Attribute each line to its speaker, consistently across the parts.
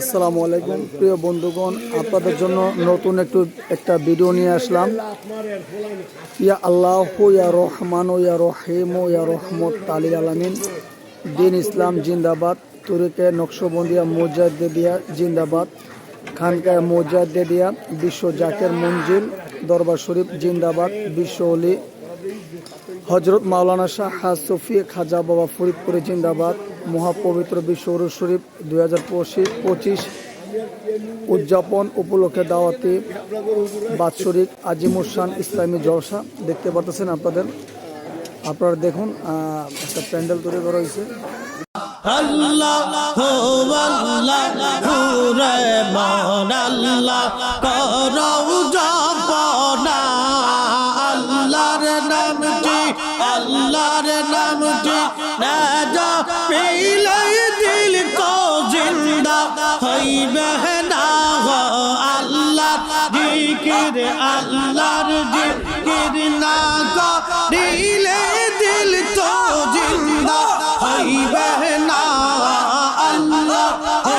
Speaker 1: আসসালামু আলাইকুম, প্রিয় বন্ধুগণ, আপনাদের জন্য নতুন একটু একটা ভিডিও নিয়ে আসলাম। ইয়া আল্লাহ, ইয়া রহমান, ইয়া রহিম, ইয়া রহমত আলী আলামিন। দিন ইসলাম জিন্দাবাদ, তুরিকে নকশবন্দিয়া মোজাদ্দেবিয়া জিন্দাবাদ। খানকায় মোজাদ্দেদিয়া বিশ্ব জাকের মঞ্জিল, দরবার শরীফ, জিন্দাবাদ, বিশ্ব অলি হজরত মাওলানা শাহ হাজ সফি খাজা বাবা ফরিদপুরে জিন্দাবাদ, মহাপবিত্র বিশ্ব উরুস শরীফ দুই হাজার পঁচিশ উদযাপন উপলক্ষে দাওয়াতি বাৎসরিক আজিমুসান ইসলামী জলসা। দেখতে পাচ্ছেন আপনাদের? আপনারা দেখুন একটা প্যান্ডেল তৈরি করা হয়েছে।
Speaker 2: আল্লাহ হো আল্লাহ হুরে মন আল্লাহ, করৌ জপনা। আল্লাহর নামটি আল্লাহর নামটি না যা পেলে দিল কো জিন্দা। হইবে না আল্লাহ, জিকির আল্লাহর জিকির।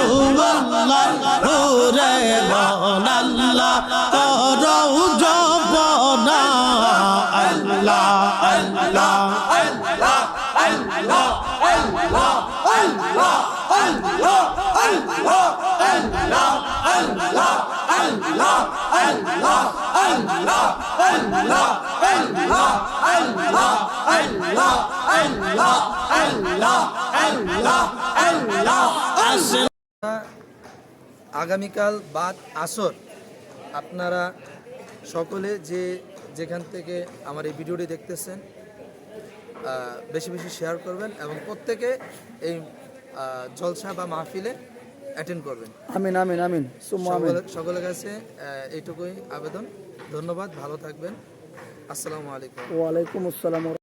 Speaker 2: ও আল্লাহ ও রে মন আল্লাহ করৌ জপনা আল্লাহ আল্লাহ আসে
Speaker 3: আগামীকাল বাদ আসর আপনারা সকলে যে যেখান থেকে আমার এই ভিডিওটি দেখতেছেন বেশি বেশি শেয়ার করবেন এবং প্রত্যেকে এই জলসা বা মাহফিলে অ্যাটেন্ড করবেন।
Speaker 1: আমিন আমিন আমিন।
Speaker 3: সকলের কাছে এইটুকুই আবেদন। ধন্যবাদ ভালো থাকবেন। আসসালামু আলাইকুম।
Speaker 1: ওয়ালাইকুম আসসালাম